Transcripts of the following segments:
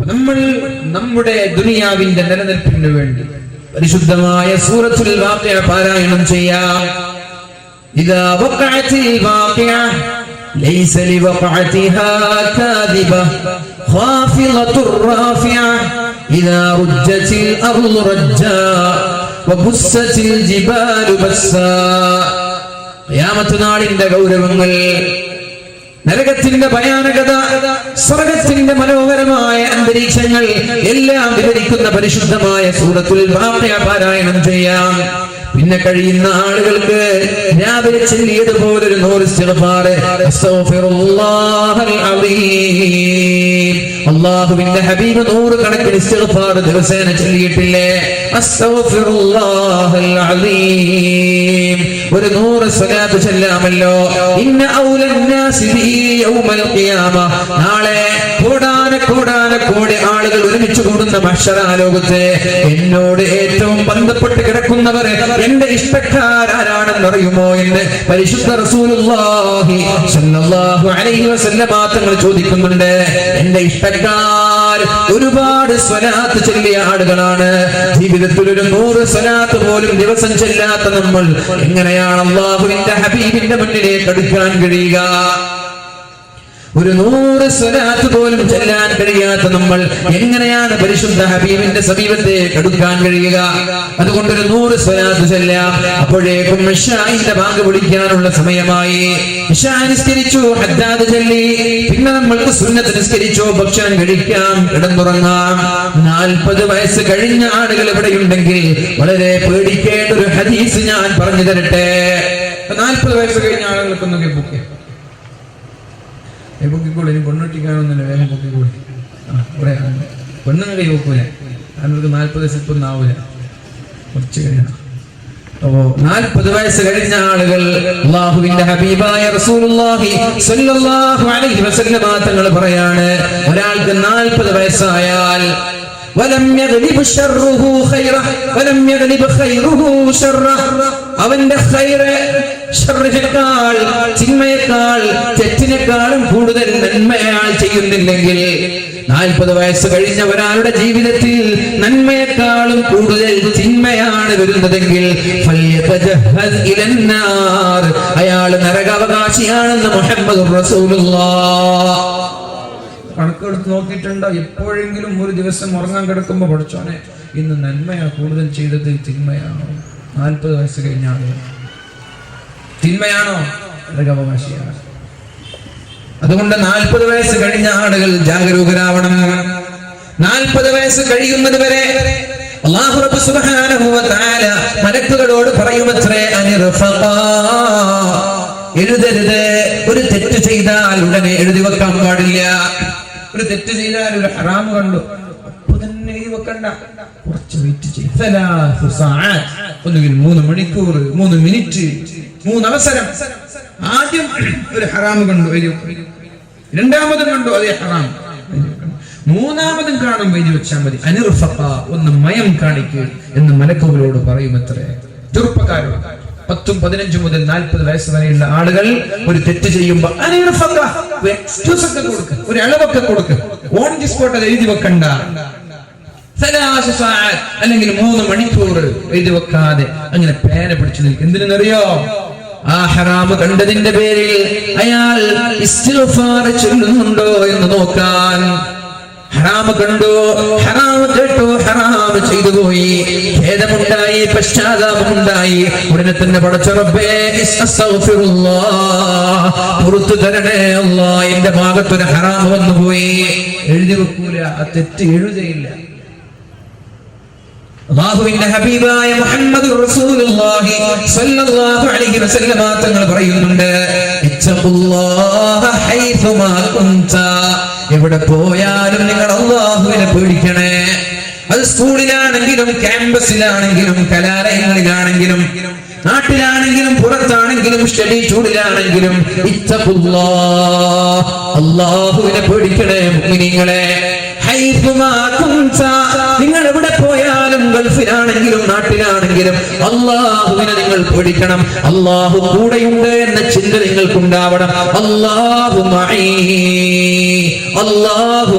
നമ്മൾ നമ്മുടെ ദുനിയാവിന്റെ നിലനിൽപ്പിന് വേണ്ടി പരിശുദ്ധമായ സൂറത്തുൽ വാഖിഅ പാരായണം ചെയ്യാം ഇദാ വഖഅത്തിൽ വാഖിഅ ليس لوقعتها كاذبة خافضة رافعة إذا رجت الأرض رجا وبست الجبال بسا ഖിയാമത്ത് നാളിന്റെ ഗൗരവങ്ങൾ നരകത്തിന്റെ ഭയാനകത സ്വർഗത്തിന്റെ മനോഹരമായ അന്തരീക്ഷങ്ങൾ എല്ലാം വിവരിക്കുന്ന പരിശുദ്ധമായ സൂറത്തുൽ പാരായണം ചെയ്യാം. പിന്നെ കഴിയുന്ന ആളുകൾക്ക് രാവിലെ ചൊല്ലിയതുപോലെ ഒരു നൂറ് അലീം അല്ലാഹുവിന്റെ ഹബീബ് നൂറ് കണക്കിന് ഇസ്തിഗ്ഫാർ ദിവസേന ചൊല്ലിയിട്ടില്ലേ? ഒരു നൂറ് സ്വലാത്ത് ചെല്ലാമല്ലോ. ഇന്ന ഔലൻ നാസി യൗമൽ നാളെ കൂടാനെ കോടാന കോടി ആളുകൾ ഒരുമിച്ച് കൂടുന്ന ഭക്ഷണാലോകത്തെ എന്നോട് ഏറ്റവും ബന്ധപ്പെട്ട് കിടക്കുന്നവർ എന്റെ ഇഷ്ടക്കാരാരാണെന്ന് അറിയുമോ എന്ന് പരിശുദ്ധ റസൂലുള്ളാഹി അലൈഹി തങ്ങൾ ചോദിക്കുന്നുണ്ട്. എന്റെ ഇഷ്ടക്കാർ ഒരുപാട് സ്വലാത്ത് ചൊല്ലിയ ആളുകളാണ്. ജീവിതത്തിൽ ഒരു നൂറ് സ്വലാത്ത് പോലും ദിവസം ചെല്ലാത്ത നമ്മൾ എങ്ങനെയാണ് അള്ളാഹുവിന്റെ ഹബീബിന്റെ മുന്നിലേക്ക് അടുക്കാൻ കഴിയുക? ഒരു നൂറ് സ്വലാത്ത് പോലും ചെല്ലാൻ കഴിയാത്ത നമ്മൾ എങ്ങനെയാണ് പരിശുദ്ധ ഹബീബിന്റെ സമീപത്തെ കടുക്കാൻ കഴിയുക? അതുകൊണ്ട് ഒരു നൂറ് സ്വലാത്ത് ചെല്ലാം. അപ്പോഴേക്കും ഇഷായിന്റെ ബാങ്ക് വിളിക്കാനുള്ള സമയമായി. ഇഷാ നിസ്കരിച്ചു ഹദ്ദാദ് ചെല്ലി. പിന്നെ നമ്മൾക്ക് സുന്നത്ത് നിസ്കരിച്ചു ഭക്ഷണം കഴിക്കാം കിടന്നുറങ്ങാം. നാൽപ്പത് വയസ്സ് കഴിഞ്ഞ ആളുകൾ ഇവിടെയുണ്ടെങ്കിൽ വളരെ പേടിക്കേണ്ട ഒരു ഹദീസ് ഞാൻ പറഞ്ഞു തരട്ടെ. നാൽപ്പത് വയസ്സ് കഴിഞ്ഞ ആളുകൾക്കൊന്നൊക്കെ ബുക്ക് പൊക്കിക്കോളൂ ഇനി പെണ്ണൊട്ടിക്കാനൊന്നുമില്ല വേഗം പൊക്കിക്കോളൂ കുറെ പെണ്ണുങ്ങൾ കൈ വെക്കൂല അവർക്ക് നാൽപ്പത് സിപ്പൊന്നും ആവൂല. കുറച്ച് കഴിയണം. വയസ്സ് കഴിഞ്ഞ ആളുകൾ ഹബീബായ റസൂലുള്ളാഹി സ്വല്ലല്ലാഹു അലൈഹി വസല്ലം തങ്ങൾ പറയാണ് ഒരാൾക്ക് നാൽപ്പത് വയസ്സായാൽ ولم يغلب شره خيره ولم يغلب خيره شره അവന്റെ ഖൈറ് ഷർറിനേക്കാൾ ചിന്മയേക്കാൾ തെറ്റിനേക്കാളും കൂടുതൽ നന്മ അയാൾ ചെയ്യുന്നില്ലെങ്കിൽ നാൽപ്പത് വയസ്സ് കഴിഞ്ഞ ഒരാളുടെ ജീവിതത്തിൽ നന്മയെക്കാളും കൂടുതൽ ചിന്മയാണ് വരുന്നതെങ്കിൽ ഫല്യതജഹദ് ഇലന്നാർ. അയാൾ നരകാവകാശിയാണെന്ന് മുഹമ്മദ് റസൂലുള്ളാഹ് കണക്കെടുത്ത് നോക്കിയിട്ടുണ്ടോ? എപ്പോഴെങ്കിലും ഒരു ദിവസം ഉറങ്ങാൻ കിടക്കുമ്പോൾ പഠിച്ചോനെ ഇന്ന് നന്മയാ കൂടുതൽ ചെയ്തത് തിന്മയാണോ? നാൽപ്പത് വയസ്സ് കഴിഞ്ഞാണ് തിന്മയാണോ? അവകാശിയാണ്. അതുകൊണ്ട് നാൽപ്പത് വയസ്സ് കഴിഞ്ഞ ആളുകൾ ജാഗരൂകരാവണം. നാൽപ്പത് വയസ്സ് കഴിയുന്നത് വരെ റബ്ബ് സുബ്ഹാനഹു മലക്കുകളോട് പറയുമത്രേ എഴുതരുത്. ഒരു തെറ്റ് ചെയ്താൽ ഉടനെ എഴുതി വെക്കാൻ പാടില്ല. ഒരു തെറ്റ് ചെയ്താൽ ഒരു ഹറാമ് കണ്ടു. അപ്പൊ തന്നെ വെക്കണ്ട. കുറച്ച് വെയിറ്റ് ചെയ്യും. ഒന്നുകിൽ മൂന്ന് മണിക്കൂർ മൂന്ന് മിനിറ്റ് മൂന്ന് അവസരം. ആദ്യം ഒരു ഹറാമ് കണ്ടു വരും. രണ്ടാമതും കണ്ടു അതേ ഹറാം. മൂന്നാമതും കാണും എഴുതി വെച്ചാൽ മതി. അനിർഫ ഒന്ന് മയം കാണിക്കുക എന്ന് മലക്കുകളോട് എത്ര ചെറുപ്പക്കാരോട്. പത്തും പതിനഞ്ചും മുതൽ നാൽപ്പത് വയസ്സ് വരെയുള്ള ആളുകൾ ഒരു തെറ്റ് ചെയ്യുമ്പോൾ ഒക്കെ ഒരു ഇളവൊക്കെ കൊടുക്കുക ഓൺ ദി സ്പോട്ട് എഴുതി വെക്കണ്ട. അല്ലെങ്കിൽ മൂന്ന് മണിക്കൂർ എഴുതി വെക്കാതെ അങ്ങനെ പേന പിടിച്ചു നിൽക്കും. എന്തിനെന്നറിയോ? ആ ഹറാമ് കണ്ടതിന്റെ പേരിൽ അയാൾ ഇസ്തിഗ്ഫാർ ചൊല്ലുന്നുണ്ടോ എന്ന് നോക്കാൻ ഹറാമ് കണ്ടു ഹറാമ് കേട്ടു ഹറാമ് ചെയ്തു പോയി. ഖേദമുണ്ടായി പശ്ചാത്താപമുണ്ടായി. ഉടനെ തന്നെ പടച്ചുറപ്പേ പുറത്തു തരണേ അല്ലാ. എന്റെ ഭാഗത്തൊരു ഹറാമ് വന്നുപോയി എഴുതി വെക്കൂല ആ തെറ്റ് എഴുതയില്ല. അള്ളാഹുവിന്റെ ഹബീബായ മുഹമ്മദ് റസൂലുള്ളാഹി സ്വല്ലല്ലാഹു അലൈഹി വസല്ലമ തങ്ങൾ പറയുന്നുണ്ട് ഇത്തഖുല്ലാഹ ഹൈസുമാ കുൻത എവിടെ പോയാലും നിങ്ങൾ അള്ളാഹുവിനെ പേടിക്കണേ. അത് സ്കൂളിലാണെങ്കിലും ക്യാമ്പസിലാണെങ്കിലും കലാലയങ്ങളിലാണെങ്കിലും നാട്ടിലാണെങ്കിലും പുറത്താണെങ്കിലും സ്റ്റഡി ഇത്തഖുല്ലാഹ് അള്ളാഹുവിനെ പേടിക്കണേ നിങ്ങളെ നിങ്ങൾ എവിടെ പോയാലും ഗൾഫിലാണെങ്കിലും നാട്ടിലാണെങ്കിലും ഉണ്ടെങ്കിലും അള്ളാഹുവിനെ നിങ്ങൾ പേടിക്കണം. അള്ളാഹു കൂടെയുണ്ട് എന്ന ചിന്ത നിങ്ങൾക്കുണ്ടാവണം. അള്ളാഹു അള്ളാഹു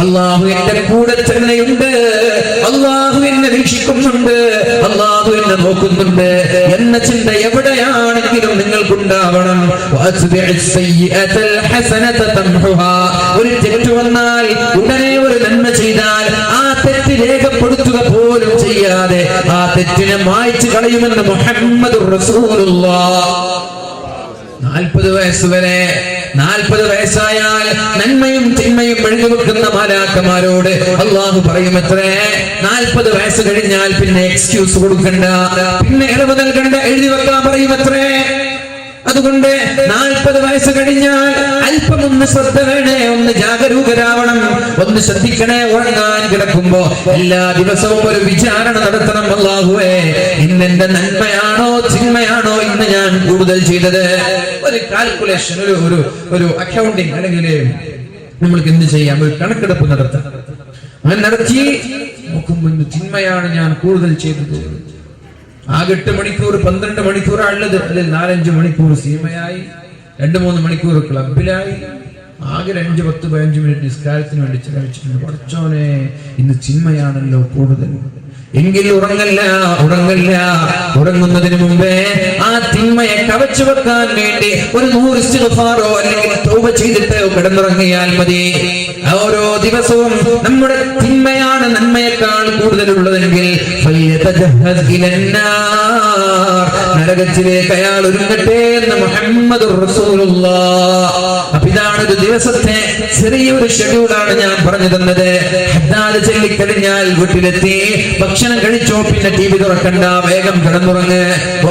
അള്ളാഹു എന്റെ കൂടെ തന്നെയുണ്ട്. അള്ളാഹു എന്നെ വീക്ഷിക്കുന്നുണ്ട്. അള്ളാഹു എന്നെ നോക്കുന്നുണ്ട്. എന്ന ചിന്ത എവിടെയാണെങ്കിലും നിങ്ങൾക്ക് ഉണ്ടാവണം ഒരു തെറ്റ് വന്നാൽ ഉടനെ ഒരു നന്മ ചെയ്താൽ ആ തെറ്റ് രേഖപ്പെടുത്തുക പോലും ചെയ്യാതെ ആ തെറ്റിനെ മായ്ച്ചു കളയുമെന്ന് മുഹമ്മദ് നാൽപ്പത് വയസ്സ് വരെ നാൽപ്പത് വയസ്സായാൽ നന്മയും തിന്മയും എഴുതി വെക്കുന്ന മാലാക്കന്മാരോട് അള്ളാഹു പറയും എത്രേ നാൽപ്പത് വയസ്സ് കഴിഞ്ഞാൽ പിന്നെ എക്സ്ക്യൂസ് കൊടുക്കണ്ട പിന്നെ ഇളവ് നൽകണ്ട എഴുതി വെക്കാൻ പറയുമത്രേ. അതുകൊണ്ട് നാൽപ്പത് വയസ്സ് കഴിഞ്ഞാൽ അല്പം ഒന്ന് ശ്രദ്ധ വേണേ ഒന്ന് ജാഗരൂകരാവണം. ഒന്ന് ശ്രദ്ധിക്കണേ ഉറങ്ങാൻ കിടക്കുമ്പോ എല്ലാ ദിവസവും ഒരു വിചാരണ നടത്തണം അല്ലാഹുവേ. ഇന്ന് എന്റെ നന്മയാണോ ചിന്മയാണോ ഇന്ന് ഞാൻ കൂടുതൽ ചെയ്തത്? ഒരു കാൽക്കുലേഷൻ ഒരു ഒരു ഒരു അക്കൗണ്ടിങ് അല്ലെങ്കിൽ നമ്മൾക്ക് എന്ത് ചെയ്യാം? ഒരു കണക്കെടുപ്പ് നടത്താം. അങ്ങനെ നടത്തി നോക്കുമ്പോ ചിന്മയാണ് ഞാൻ കൂടുതൽ ചെയ്തത്. ആകെ എട്ട് മണിക്കൂർ പന്ത്രണ്ട് മണിക്കൂറാണുള്ളത്. അതിൽ നാലഞ്ച് മണിക്കൂർ സിനിമയായി രണ്ട് മൂന്ന് മണിക്കൂർ ക്ലബിലായി. ആകെ അഞ്ച് പത്ത് പതിനഞ്ച് മിനിറ്റ് നിസ്കാരത്തിന് വേണ്ടി ചെലവഴിച്ചിട്ടുണ്ട്. പഠിച്ചോനെ ഇന്ന് ചിന്മയാണല്ലോ കൂടുതൽ. എങ്കിൽ ഉറങ്ങല്ല ഉറങ്ങല്ല. ഉറങ്ങുന്നതിന് മുമ്പേ ആ തിന്മയെ കവച്ചു വെക്കാൻ വേണ്ടി ഒരു നൂറ് അല്ലെങ്കിൽ ചെയ്തിട്ട് കിടന്നുറങ്ങിയാൽ മതി ഓരോ ദിവസവും നമ്മുടെ തിന്മയാണ് നന്മയെക്കാൾ കൂടുതലുള്ളതെങ്കിൽ. നരകത്തിലേക്ക് അയാൾ ഒരുങ്ങട്ടെ എന്ന് മുഹമ്മദ് ഇതാണ് ഒരു ദിവസത്തെ ചെറിയൊരു ഷെഡ്യൂളാണ് ഞാൻ പറഞ്ഞു തന്നത്. ഹദ്ദാദ് ചൊല്ലിക്കഴിഞ്ഞാൽ വീട്ടിലെത്തി ഭക്ഷണം കഴിച്ചോ പിന്നെ ടി വി തുറക്കണ്ട വേഗം കിടന്നുറങ്ങ്.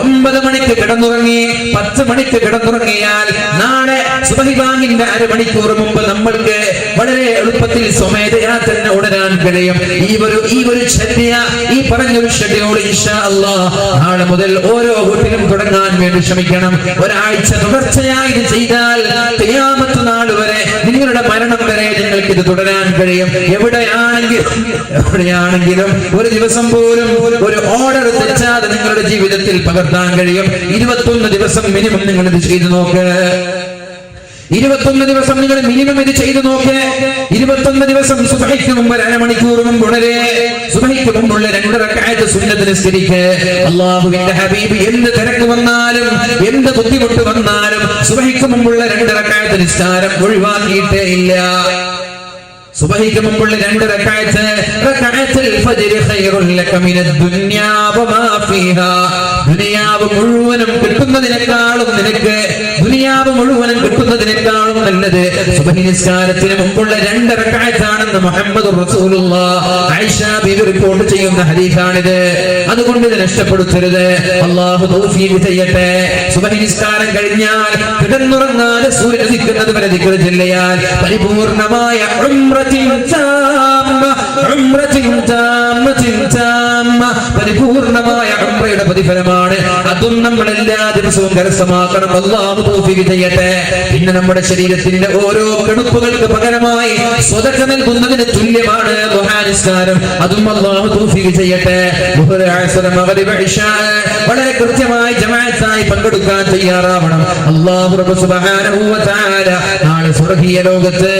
ഒമ്പത് മണിക്ക് കിടന്നുറങ്ങി പത്ത് മണിക്ക് കിടന്നുറങ്ങിയാൽ നാളെ സുബഹിബാങ്ങിന്റെ അരമണിക്കൂർ മുമ്പ് നമ്മൾക്ക് വളരെ എളുപ്പത്തിൽ സ്വമേധയാ തന്നെ ഉണരാൻ കഴിയും. ഈ ഒരു ഈ ഒരു ചര്യ ഈ പറഞ്ഞൊരു ഷെഡ്യൂൾ ഇൻഷാ അല്ലാഹ് നാളെ മുതൽ ഓരോ വീട്ടിലും തുടങ്ങാൻ വേണ്ടി ശ്രമിക്കണം. ഒരാഴ്ച തുടർച്ചയായി ഇത് ചെയ്താൽ തെയ്യാമത്ത് നാൾ വരെ നിങ്ങളുടെ മരണം വരെ നിങ്ങൾക്ക് ഇത് തുടരാൻ കഴിയും. എവിടെയാണെങ്കിലും എവിടെയാണെങ്കിലും ഒരു ദിവസം പോലും ഒരു ഓർഡർ തെറ്റാതെ നിങ്ങളുടെ ജീവിതത്തിൽ പകർത്താൻ കഴിയും. ഇരുപത്തൊന്ന് ദിവസം മിനിമം നിങ്ങൾ ഇത് ചെയ്തു നോക്ക്. ഇരുപത്തൊന്ന് ദിവസം നിങ്ങൾ മിനിമം ഇത് ചെയ്തു നോക്ക് ഇരുപത്തൊന്ന് ദിവസം സുബഹിക്ക് മുമ്പ് അരമണിക്കൂർ മുമ്പ് ഉണരെ സുബഹിക്ക് മുമ്പുള്ള രണ്ടരക്കായത് സുന്നത്ത് സ്ഥിരിക്ക് അള്ളാഹുവിന്റെ ഹബീബ് എന്ത് തിരക്ക് വന്നാലും എന്ത് ബുദ്ധിമുട്ട് വന്നാലും സുബഹിക്ക് മുമ്പുള്ള രണ്ടരക്കായത് നിസ്കാരം ഒഴിവാക്കിയിട്ടേ ഇല്ല. സുബഹിക്ക് മുമ്പുള്ള രണ്ട് ഫജ്ർ ലക മിനദ് ദുനിയാ വമാ ദുനിയാവ് മുഴുവനും കിട്ടുന്നതിനേക്കാളും നിനക്ക് ദുനിയാവ് മുഴുവനും കിട്ടുന്നതിനേക്കാളും നല്ലത് സുബഹി നിസ്കാരത്തിന് മുമ്പുള്ള രണ്ട് റക്അത്താണെന്ന് മുഹമ്മദ് ആയിഷ റിപ്പോർട്ട് ചെയ്യുന്ന ഹദീസാണിത്. അതുകൊണ്ട് ഇത് നഷ്ടപ്പെടുത്തരുത്. അള്ളാഹു തൗഫീഖ് ചെയ്യട്ടെ. സുബഹി നിസ്കാരം കഴിഞ്ഞാൽ കിടന്നുറങ്ങാതെ സൂര്യസിക്കുന്നത് വരെ ദിക്ർ ജില്ലയാൽ പരിപൂർണമായ ഉംറത്തിൻ താമ്മ, പ്രതിഫലമാണ് അതും നമ്മൾ എല്ലാ ദിവസവും കരസ്ഥമാക്കണം. അള്ളാഹു തൗഫീഖ് ചെയ്യട്ടെ. പിന്നെ നമ്മുടെ ശരീരത്തിന്റെ ഓരോ കെടുപ്പുകൾക്ക് പകരമായി സ്വതക്ക നൽകുന്നതിന് തുല്യമാണ് നിസ്കാരം അതും അള്ളാഹു തൗഫീഖ് ചെയ്യട്ടെ. വളരെ കൃത്യമായി ജമാഅത്തായി പങ്കെടുക്കാൻ തയ്യാറാവണം. അള്ളാഹു നാളെ സ്വർഗീയ ലോകത്ത്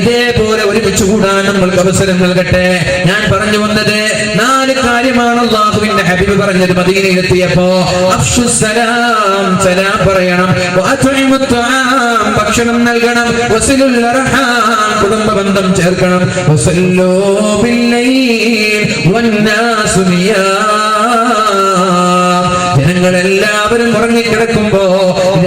ഇതേപോലെ ഒരുമിച്ച് കൂടാൻ നമ്മൾക്ക് അവസരം നൽകട്ടെ. ഞാൻ പറഞ്ഞു വന്നത് നാല് കാര്യമാണ് അള്ളാഹുവിന്റെ ഹബീബ് പറഞ്ഞത് മദീനയിലെത്തിയപ്പോ സലാം പറയണം. ഭക്ഷണം നൽകണം. കുടുംബ ബന്ധം ചേർക്കണം. ജനങ്ങളെല്ലാവരും ഉറങ്ങിക്കിടക്കുമ്പോ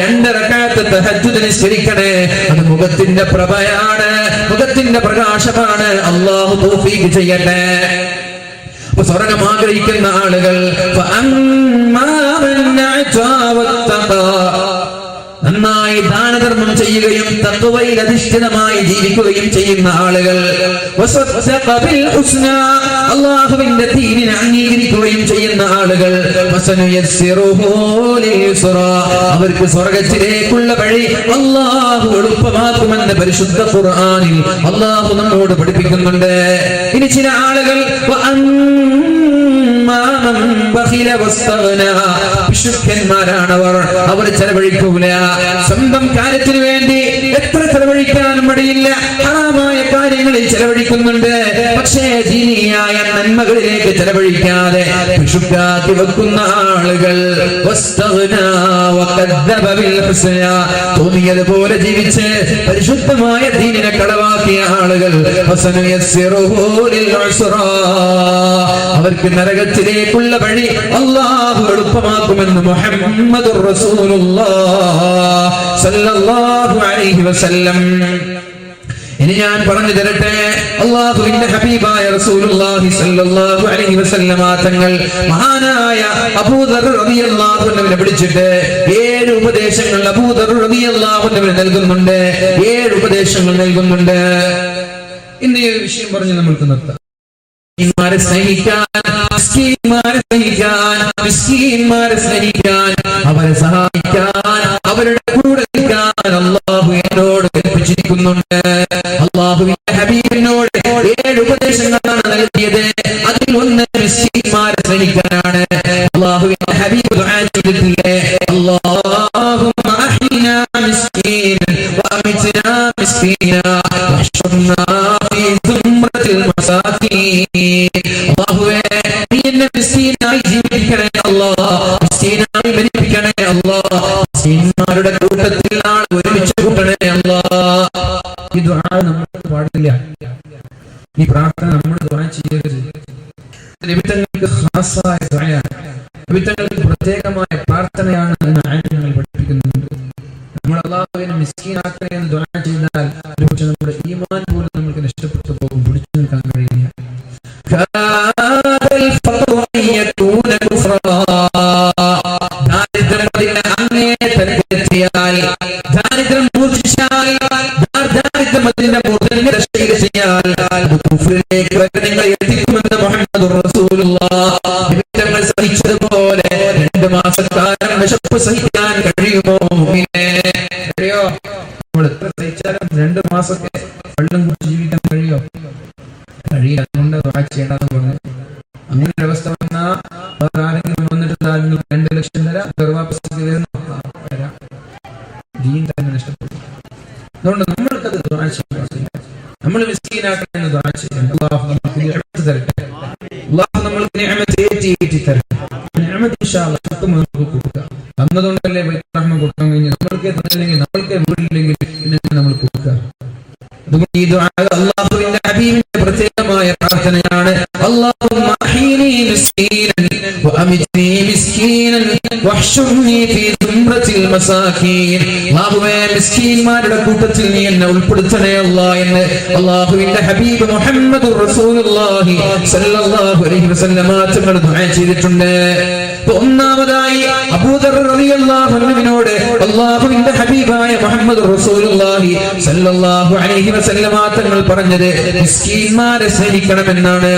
രണ്ടരക്കാലത്ത് തഹജുദിന് ശരിക്കണേ അത് മുഖത്തിന്റെ പ്രഭയാണ് മുഖത്തിന്റെ പ്രകാശമാണ്. അള്ളാഹു തൗഫീഖ് ചെയ്യട്ടെ. സ്വർഗം ആഗ്രഹിക്കുന്ന ആളുകൾ നന്നായി ദാനധർമ്മം ചെയ്യുകയും തത്വയിൽ അധിഷ്ഠിതമായി ജീവിക്കുകയും ചെയ്യുന്ന ആളുകൾ. അള്ളാഹുവിന്റെ തീരിനെ അംഗീകരിക്കുകയും ചെയ്യുന്ന ആളുകൾ. അവർക്ക് സ്വർഗത്തിലേക്കുള്ള വഴി അള്ളാഹു എളുപ്പമാക്കുമെന്ന് പരിശുദ്ധ ഖുർആാനിൽ അള്ളാഹു നമ്മോട് പഠിപ്പിക്കുന്നുണ്ട് ഇനി ചില ആളുകൾ പിശുക്കന്മാരാണവർ അവർ ചെലവഴിക്കൂല. സ്വന്തം കാര്യത്തിന് വേണ്ടി എത്ര ചെലവഴിക്കാനും മടിയില്ല. ഹറാമായ കാര്യങ്ങളിൽ ചെലവഴിക്കുന്നുണ്ട്. പക്ഷേ ജീനിയായ നന്മകളിലേക്ക് ചെലവഴിക്കാതെ വിശുദ്ധാതി വെക്കുന്ന ആളുകൾ. തോന്നിയതുപോലെ ജീവിച്ച് പരിശുദ്ധമായ ദീനിനെ കളവാക്കിയ ആളുകൾ അവർക്ക് ലിൽ നരകത്തിലേക്കുള്ള വഴി അള്ളാഹു എളുപ്പമാക്കുമെന്ന് മുഹമ്മദ് അലൈഹി വസല്ലം. ഇനി ഞാൻ പറഞ്ഞു തരട്ടെ അള്ളാഹുവിന്റെ ഹബീബായ റസൂലുള്ളാഹി സ്വല്ലല്ലാഹു അലൈഹി വസല്ലമ തങ്ങൾ മഹാനായ അബൂദർ റളിയല്ലാഹു അൻഹുവിനെ പിടിച്ചിട്ട് ഏഴ് ഉപദേശങ്ങൾ അബൂദർ റളിയല്ലാഹു അൻഹുവിന് നൽകുന്നുണ്ട്. ഏഴ് ഉപദേശങ്ങൾ നൽകുന്നുണ്ട്. ഇന്ന് ഈ വിഷയം പറഞ്ഞ് നമ്മൾക്ക് നിർത്താം. മിസ്കീന്മാരെ സ്നേഹിക്കാൻ മിസ്കിന്മാരെ സ്നേഹിക്കാൻ മിസ്കിന്മാരെ സ്നേഹിക്കാൻ അവരെ സഹായിക്കാൻ അവരുടെ കൂടെ നിൽക്കാൻ അള്ളാഹു എന്നോട് കൽപ്പിച്ചിരിക്കുന്നുണ്ട് അള്ളാഹുവിന്റെ ഹബീബിനോട് ഏഴ് ഉപദേശങ്ങളാണ് നൽകിയത്. അതിൽ ഒന്ന് മിസ്കിന്മാരെ സ്നേഹിക്കാനാണ്. അള്ളാഹുവിന്റെ ഹബീബ് അള്ളാഹു ചെയ്തിട്ടില്ലേ മിസ്കീനൻ വഅമിത്നാ മിസ്കീനാ അല്ലാഹുവേ നീ എന്നെ ഈ നമ്മൾ പാടില്ല ഈ പ്രാർത്ഥന നമ്മൾ നിമിത്തങ്ങൾക്ക് പ്രത്യേകമായ പ്രാർത്ഥനയാണ് പഠിപ്പിക്കുന്നുണ്ട് നമ്മൾ അള്ളാഹുവിനെ മിസ്കീനാക്കണേ എന്ന് ചെയ്താൽ നമ്മുടെ ഈമാൻ പോലും നമുക്ക് നഷ്ടപ്പെട്ടു പോകും പിടിച്ചു നിൽക്കാൻ സഹിച്ചതുപോലെ രണ്ട് മാസക്കാലം വിശപ്പ് സഹിക്കാൻ കഴിയുമോ? കഴിയോ നമ്മൾ എത്ര സഹിച്ചാലും രണ്ട് മാസത്തെ വെള്ളം കുടിച്ച് അതുകൊണ്ട് ദുആ ചെയ്യണമെന്ന് പറഞ്ഞു. അങ്ങനെ ഒരു അവസ്ഥ വന്നാ വേറെ ആരെങ്കിലും വന്നിട്ട് നിങ്ങൾ രണ്ട് ലക്ഷം തരാം ആ, വരാം ദീൻ തന്നെ നഷ്ടപ്പെട്ടു അതുകൊണ്ട് നമ്മൾക്കത് ദുആ ചെയ്യാൻ നമ്മൾ മിസ്കീനാക്കണമെന്ന് ദുആ ചെയ്യണം അല്ലാഹു നമുക്ക് നിഅമത്ത് തരട്ടെ. അല്ലാഹു നമ്മൾക്ക് നിഅമത്ത് ഏറ്റി ഏറ്റി തരട്ടെ. നിഅമത്ത് ഇൻഷാ അല്ലാഹ് കിട്ടുമ്പോൾ നമുക്ക് കൊടുക്കാം. തന്നതുകൊണ്ടല്ലേ ബൈത്തുൽ റഹ്മ കൊടുക്കാൻ കഴിഞ്ഞു നമ്മൾക്ക് തന്നില്ലെങ്കിൽ നമ്മൾക്ക് വീടില്ലെങ്കിൽ പിന്നെ നമ്മൾ കൊടുക്കുക? അതുകൊണ്ട് ഈ അല്ലാഹുവിന്റെ ഹബീബിന്റെ പ്രത്യേകമായ പ്രാർത്ഥനയാണ്. കൂട്ടത്തിൽ നീ എന്നെ ഉൾപ്പെടുത്തണേ അല്ല എന്ന് അള്ളാഹുവിന്റെ ഹബീബ് മുഹമ്മദ് റസൂലുള്ളാഹി അലൈഹി വസല്ലമ തങ്ങൾ ദുആ ചെയ്തിട്ടുണ്ട്. ഒന്നാമതായി അൻഹുവിനോട് അല്ലാഹുവിന്റെ ഹബീബായ മുഹമ്മദ് റസൂലുള്ളാഹി സല്ലല്ലാഹു അലൈഹി വസല്ലമ തങ്ങൾ പറഞ്ഞത് മിസ്കീന്മാരെ സ്നേഹിക്കണമെന്നാണ്.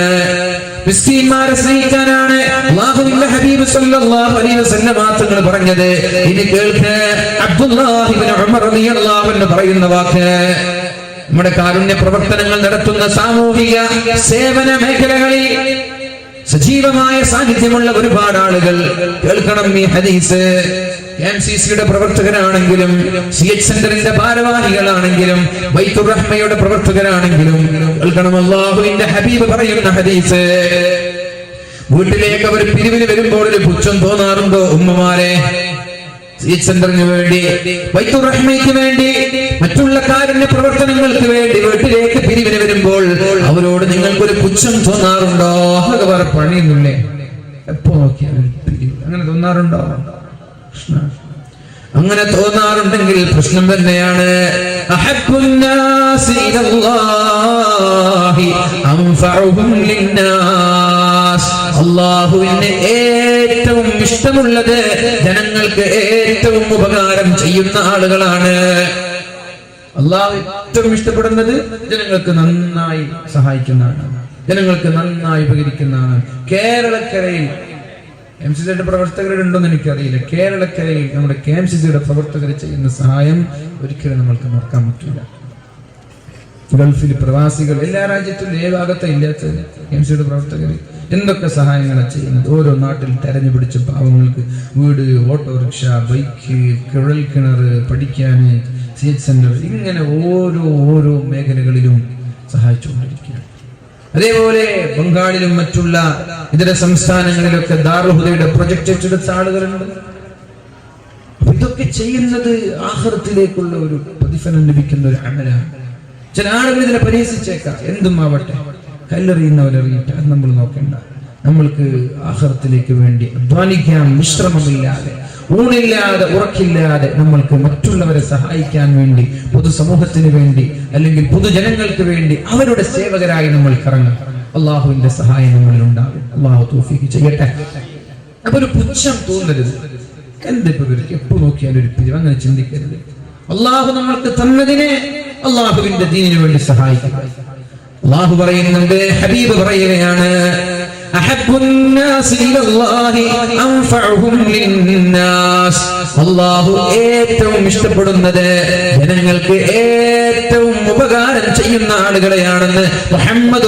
മിസ്കീന്മാരെ സ്നേഹിക്കാനാണ് അള്ളാഹുവിന്റെ ഹബീബ് സല്ലല്ലാഹു അലൈഹി വസല്ലമ തങ്ങൾ പറഞ്ഞത്. ഇനി കേൾക്ക് അബ്ദുല്ലാഹി ഇബ്നു ഉമർ റളിയല്ലാഹു അൻഹു പറയുന്ന വാക്ക്. നമ്മുടെ കാരുണ്യ പ്രവർത്തനങ്ങൾ നടത്തുന്ന സാമൂഹിക സേവന മേഖലകളിൽ സജീവമായ സാന്നിധ്യമുള്ള ഒരുപാട് ആളുകൾ. കേൾക്കണം ഈ ഹദീസ്. എം സി സിയുടെ പ്രവർത്തകരാണെങ്കിലും സി എച്ച് സെന്ററിന്റെ ഭാരവാഹികളാണെങ്കിലും ബൈത്തുർ റഹ്മയുടെ പ്രവർത്തകരാണെങ്കിലും കേൾക്കണം അള്ളാഹുവിന്റെ ഹബീബ് പറയുന്ന ഹദീസ്. വീട്ടിലേക്ക് അവർ പിരിവിന് വരുമ്പോൾ ഒരു പുച്ഛം തോന്നാറുണ്ടോ ഉമ്മമാരെ? സെന്ററിന് വേണ്ടി ബൈത്തുർ റഹ്മയ്ക്ക് വേണ്ടി മറ്റുള്ള കാരുണ്യ പ്രവർത്തനങ്ങൾക്ക് വേണ്ടി വീട്ടിലേക്ക് പിരിവിന് വരുമ്പോൾ അവരോട് നിങ്ങൾക്കൊരു പുച്ഛം തോന്നാറുണ്ടോ? അവർ വേറെ പണിയൊന്നുമില്ലേ? എപ്പോ നോക്കിയാലും അങ്ങനെ തോന്നാറുണ്ടോ? അങ്ങനെ തോന്നാറുണ്ടെങ്കിൽ പ്രശ്നം തന്നെയാണ്. ലിന്നാസ്. അള്ളാഹുവിന് ഏറ്റവും ഇഷ്ടമുള്ളത് ജനങ്ങൾക്ക് ഏറ്റവും ഉപകാരം ചെയ്യുന്ന ആളുകളാണ്. അള്ളാഹു ഏറ്റവും ഇഷ്ടപ്പെടുന്നത് ജനങ്ങൾക്ക് നന്നായി സഹായിക്കുന്നതാണ് ജനങ്ങൾക്ക് നന്നായി ഉപകരിക്കുന്നതാണ്. കേരളക്കരയിൽ എം സി സിയുടെ പ്രവർത്തകരുണ്ടോന്ന് എനിക്കറിയില്ല. കേരളക്കരയിൽ നമ്മുടെ കെ എം സി സിയുടെ പ്രവർത്തകർ ചെയ്യുന്ന സഹായം ഒരിക്കലും നമ്മൾക്ക് മറക്കാൻ പറ്റില്ല. ഗൾഫിൽ പ്രവാസികൾ എല്ലാ രാജ്യത്തും ഏ ഭാഗത്തും ഇല്ലാത്ത എം സിയുടെ പ്രവർത്തകർ എന്തൊക്കെ സഹായങ്ങളാണ് ചെയ്യുന്നത്? ഓരോ നാട്ടിൽ തെരഞ്ഞു പിടിച്ച പാവങ്ങൾക്ക് വീട് ഓട്ടോറിക്ഷ ബൈക്ക് കിഴൽ കിണർ പഠിക്കാൻ സി എച്ച് സെന്റർ ഇങ്ങനെ ഓരോ ഓരോ മേഖലകളിലും സഹായിച്ചുകൊണ്ടിരിക്കുകയാണ്. അതേപോലെ ബംഗാളിലും മറ്റുള്ള ഇതര സംസ്ഥാനങ്ങളിലൊക്കെ ദാർഹുദയുടെ പ്രൊജക്ട് ഏറ്റെടുത്ത ആളുകളുണ്ട്. ഇതൊക്കെ ചെയ്യുന്നത് ആഹൃത്തിലേക്കുള്ള ഒരു പ്രതിഫലം ലഭിക്കുന്ന ഒരു അമലാണ്. ചില ആളുകൾ ഇതിനെ പരിഹസിച്ചേക്കാം എന്തും ആവട്ടെ. കല്ലെറിയുന്നവരെറിയിട്ട്. അത് നമ്മൾ നോക്കേണ്ട. നമ്മൾക്ക് ആഹാരത്തിലേക്ക് വേണ്ടി അധ്വാനിക്കാൻ വിശ്രമമില്ലാതെ ഊണില്ലാതെ ഉറക്കില്ലാതെ നമ്മൾക്ക് മറ്റുള്ളവരെ സഹായിക്കാൻ വേണ്ടി പൊതുസമൂഹത്തിന് വേണ്ടി അല്ലെങ്കിൽ പൊതുജനങ്ങൾക്ക് വേണ്ടി അവരുടെ സേവകരായി നമ്മൾ കറങ്ങാം. അള്ളാഹുവിന്റെ സഹായം നമ്മളിൽ ഉണ്ടാകും. അള്ളാഹു തോഫിക്ക് ചെയ്യട്ടെ. അപ്പൊ ഒരു പുച്ഛം തോന്നരുത്. എന്തിപ്പോ എപ്പോ നോക്കിയാലും ഒരു പിരിവ്? അങ്ങനെ ചിന്തിക്കരുത്. അള്ളാഹു നമ്മൾക്ക് തന്നതിനെ അള്ളാഹുവിന്റെ ദീനിനു വേണ്ടി സഹായിക്കും. അള്ളാഹു പറയുന്നുണ്ട് ഹബീബ് പറയുകയാണ് ഏറ്റവും ഇഷ്ടപ്പെടുന്നത് ജനങ്ങൾക്ക് ഏറ്റവും ഉപകാരം ചെയ്യുന്ന ആളുകളെയാണെന്ന് മുഹമ്മദ്